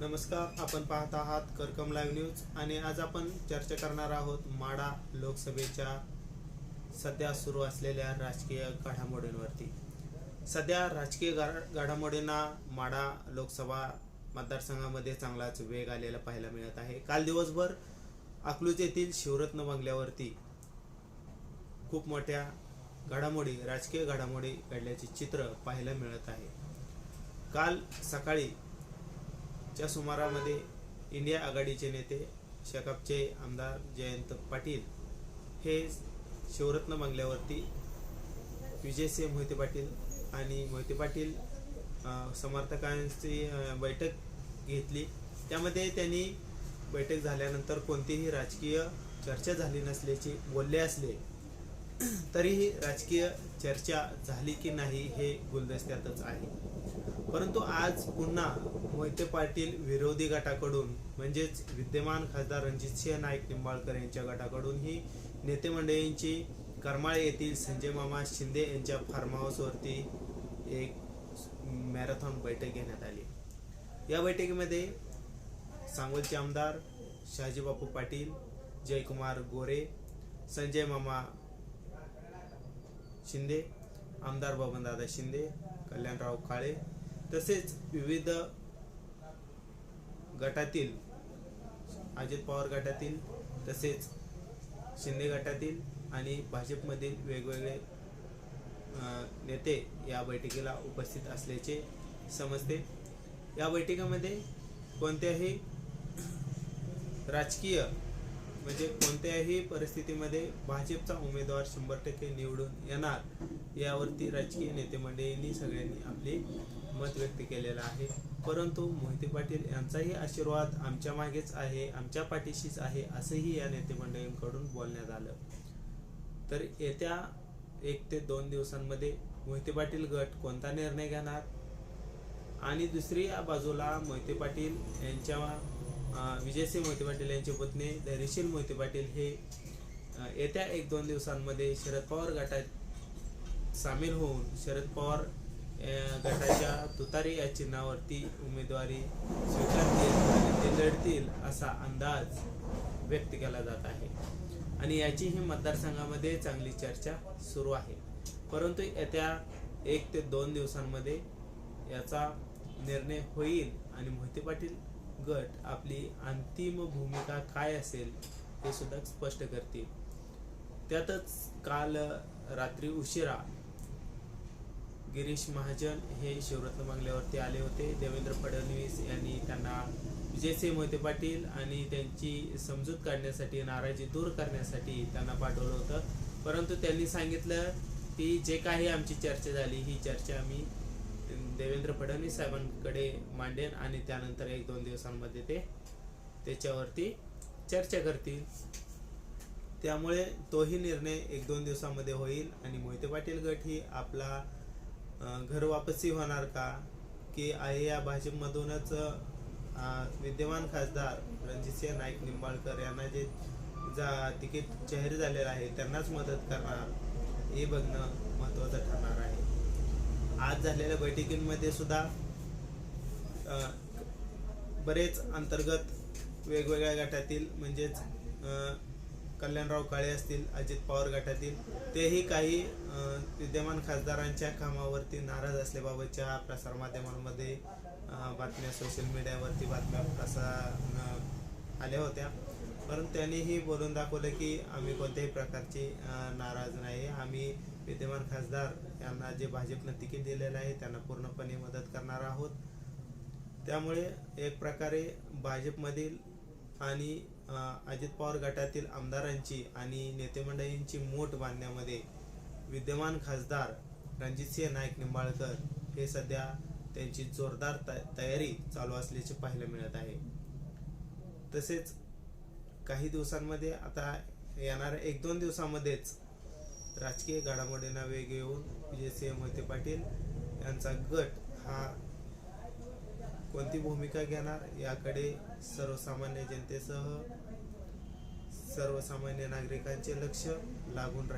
नमस्कार आपण पाहत आहात करकम लाईव्ह न्यूज आणि आज आपण चर्चा करणार आहोत माडा लोकसभेच्या सध्या सुरू असलेल्या राजकीय घडामोडींवरती. सध्या राजकीय घडामोडींना माडा लोकसभा मतदारसंघामध्ये चांगलाच वेग आलेला पाहायला मिळत आहे. काल दिवसभर अकलूज येथील शिवरत्न बंगल्यावरती खूप मोठ्या घडामोडी राजकीय घडामोडी घडल्याचे चित्र पाहायला मिळत आहे. काल सकाळी च्या सुमारामध्ये इंडिया आघाडीचे नेते शकापचे आमदार जयंत पाटील हे शिवरत्न बंगल्यावरती विजयसिंह मोहिते पाटील आणि मोहिते पाटील समर्थकांची बैठक घेतली. त्यामध्ये त्यांनी बैठक झाल्यानंतर कोणतीही राजकीय चर्चा झाली नसल्याचे बोलले असले तरीही राजकीय चर्चा झाली की नाही हे गुलदस्त्यातच आहे. परंतु आज पुन्हा मोहिते पाटील विरोधी गटाकडून म्हणजेच विद्यमान खासदार रणजितसिंह नाईक निंबाळकर यांच्या गटाकडून ही नेते मंडळींची करमाळे येथील संजय मामा शिंदे यांच्या फार्म हाऊसवरती एक मॅरेथॉन बैठक घेण्यात आली. या बैठकीमध्ये सांगोलचे आमदार शहाजीबापू पाटील जयकुमार गोरे संजय मामा शिंदे आमदार बबनदादा शिंदे कल्याणराव काळे तसेच विविध गटातील अजित पवार गटातील तसेच शिंदे गटातील आणि भाजपमधील वेगवेगळे नेते या बैठकीला उपस्थित असल्याचे समजते. या बैठकीमध्ये कोणत्याही राजकीय म्हणजे कोणत्याही परिस्थितीमध्ये भाजपचा उमेदवार शंभर टक्के निवडून येणार यावरती राजकीय नेते मंडळींनी सगळ्यांनी आपले मत व्यक्त केलेलं आहे. परंतु मोहिते पाटील यांचाही आशीर्वाद आमच्या मागेच आहे आमच्या पाठीशीच आहे असंही या नेते मंडळींकडून बोलण्यात आलं. तर येत्या एक ते दोन दिवसांमध्ये मोहिते पाटील गट कोणता निर्णय घेणार? आणि दुसरी या बाजूला मोहिते पाटील यांच्या विजयसिंह मोहिते पाटील यांचे पत्नी धैर्यशील मोहिते पाटील हे येत्या एक दोन दिवसांमध्ये शरद पवार गटात सामील होऊन शरद पवार गटाच्या तुतारी या चिन्हावरती उमेदवारी स्वीकारतील आणि ते लढतील असा अंदाज व्यक्त केला जात आहे. आणि याचीही मतदारसंघामध्ये चांगली चर्चा सुरू आहे. परंतु येत्या एक ते दोन दिवसांमध्ये याचा निर्णय होईल आणि मोहिते पाटील गट आपली अंतिम भूमिका काय असेल हे सुद्धा स्पष्ट करतील. त्यातच काल रात्री उशिरा गिरीश महाजन हे शिवरत्न बंगल्यावरती आले होते. देवेंद्र फडणवीस यांनी त्यांना विजयसिंह मोहिते पाटील आणि त्यांची समजूत काढण्यासाठी नाराजी दूर करण्यासाठी त्यांना पाठवलं होतं. परंतु त्यांनी सांगितलं की जे काही आमची चर्चा झाली ही चर्चा आम्ही देवेंद्र फडणवीस साहेबांकडे मांडेन आणि त्यानंतर एक दोन दिवसांमध्ये ते त्याच्यावरती चर्चा करतील. त्यामुळे तोही निर्णय एक दोन दिवसामध्ये होईल आणि मोहिते पाटील गट ही आपला घर वापसी होणार का? की आहे या भाजपमधूनच विद्यमान खासदार रणजितसिंह नाईक निंबाळकर यांना जे जा तिकीट जाहीर झालेलं आहे त्यांनाच मदत करणार हे बघणं महत्त्वाचं ठरणार. झालेल्या बैठकींमध्ये सुद्धा बरेच अंतर्गत वेगवेगळ्या गटातील म्हणजेच कल्याणराव काळे असतील अजित पवार गटातील तेही काही विद्यमान खासदारांच्या कामावरती नाराज असल्याबाबतच्या प्रसारमाध्यमांमध्ये बातम्या सोशल मीडियावरती बातम्या प्रसार आल्या होत्या. परंतु त्यांनीही बोलून दाखवलं की आम्ही कोणत्याही प्रकारची नाराज नाही. आम्ही विद्यमान खासदार यांना जे भाजपनं तिकीट दिलेलं आहे त्यांना पूर्णपणे मदत करणार आहोत. त्यामुळे एक प्रकारे भाजपमधील आणि अजित पवार गटातील आमदारांची आणि नेतेमंडळींची मोठ बांधण्यामध्ये विद्यमान खासदार रणजितसिंह नाईक निंबाळकर हे सध्या त्यांची जोरदार त- तयारी चालू असल्याचे पाहायला मिळत आहे. तसेच काही दिवसांमध्ये आता येणाऱ्या एक दोन दिवसामध्येच राजकीय घडामोडींना वेग येऊन विजयसिंह मोहिते पाटील यांचा गट हा कोणती भूमिका घेणार याकडे सर्वसामान्य जनतेसह सर्वसामान्य नागरिकांचे लक्ष लागून राहील.